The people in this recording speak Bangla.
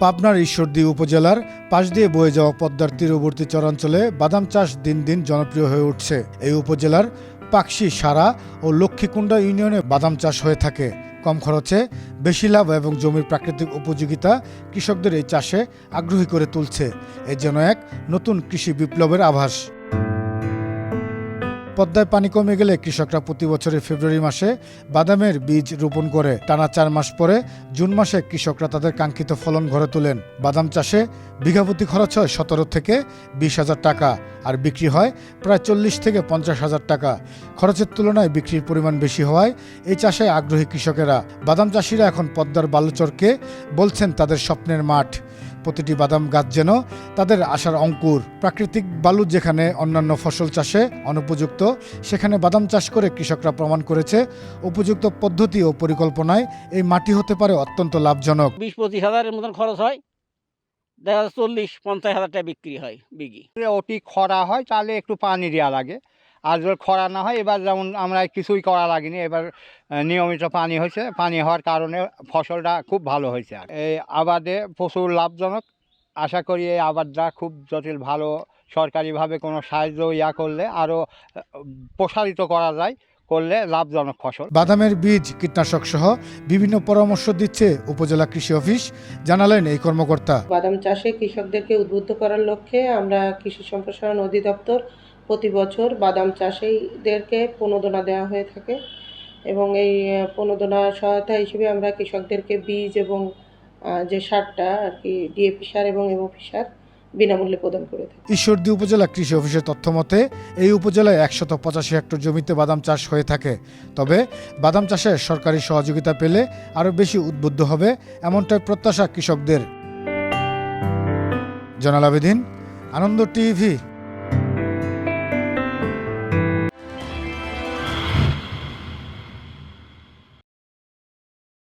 পাবনার ঈশ্বরদী উপজেলার পাশ দিয়ে বয়ে যাওয়া পদ্মার তীরবর্তী চরাঞ্চলে বাদাম চাষ দিন দিন জনপ্রিয় হয়ে উঠছে। এই উপজেলার পাকশি সারা ও লক্ষ্মীকুণ্ডা ইউনিয়নে বাদাম চাষ হয়ে থাকে। কম খরচে বেশি লাভ এবং জমির প্রাকৃতিক উপযোগিতা কৃষকদের এই চাষে আগ্রহী করে তুলছে। এ যেন এক নতুন কৃষি বিপ্লবের আভাস। পদ্মায় পানি কমে গেলে কৃষকরা প্রতি বছরের ফেব্রুয়ারি মাসে বাদামের বীজ রোপণ করে। টানা চার মাস পরে জুন মাসে কৃষকরা তাদের কাঙ্ক্ষিত ফলন ঘরে তোলেন। বাদাম চাষে বিঘাপতি খরচ হয় সতেরো থেকে বিশ হাজার টাকা আর বিক্রি হয় প্রায় চল্লিশ থেকে পঞ্চাশ হাজার টাকা। খরচের তুলনায় বিক্রির পরিমাণ বেশি হওয়ায় এই চাষে আগ্রহী কৃষকেরা। বাদাম চাষিরা এখন পদ্মার বালুচরকে বলছেন তাদের স্বপ্নের মাঠ। প্রতিটি বাদাম গাছ যেন তাদের আশার অঙ্কুর। প্রাকৃতিক বালু যেখানে অন্যান্য ফসল চাষে অনুপযুক্ত সেখানে বাদাম চাষ করে কৃষকরা প্রমাণ করেছে উপযুক্ত পদ্ধতি ও পরিকল্পনায় এই মাটি হতে পারে অত্যন্ত লাভজনক। বিশ পঁচিশ হাজারের মতন খরচ হয় দেখা যাচ্ছে চল্লিশ পঞ্চাশ হাজার টাকা বিক্রি হয় বিঘি। অতি খরা হয় তাহলে একটু পানি দেওয়া লাগে। আর যদি খরা না হয় এবার যেমন আমরা কিছুই করা লাগেনি এবার নিয়মিত পানি হয়েছে। পানি হওয়ার কারণে ফসলটা খুব ভালো হয়েছে আর। এই আবাদে প্রচুর লাভজনক। আশা করি এই আবাদটা খুব জটিল ভালো সরকারিভাবে কোনো সাহায্য ইয়া করলে আরও প্রসারিত করা যায় করলে লাভজনক ফসল। বাদামের বীজ কীটনাশক সহ বিভিন্ন পরামর্শ দিচ্ছে উপজেলা কৃষি অফিস। জানালেন এই কর্মকর্তা। বাদাম চাষে কৃষকদেরকে উদ্বুদ্ধ করার লক্ষ্যে আমরা কৃষি সম্প্রসারণ অধিদপ্তর প্রতি বছর বাদাম চাষিদেরকে প্রণোদনা দেওয়া হয়ে থাকে এবং এই প্রণোদনা সহায়তা হিসেবে আমরা কৃষকদেরকে বীজ এবং যে সারটা আর কি, ডিএপি সার এবং এমওপি সার বিনামূল্যে প্রদান করে ঈশ্বরদী উপজেলা কৃষি অফিসের তথ্য মতে, এই উপজেলায় একশত পঁচাশি হেক্টর জমিতে বাদাম চাষ হয়ে থাকে। তবে বাদাম চাষে সরকারি সহযোগিতা পেলে আরও বেশি উদ্বুদ্ধ হবে এমনটাই প্রত্যাশা কৃষকদের। জনাল আবেদিন, আনন্দ টিভি।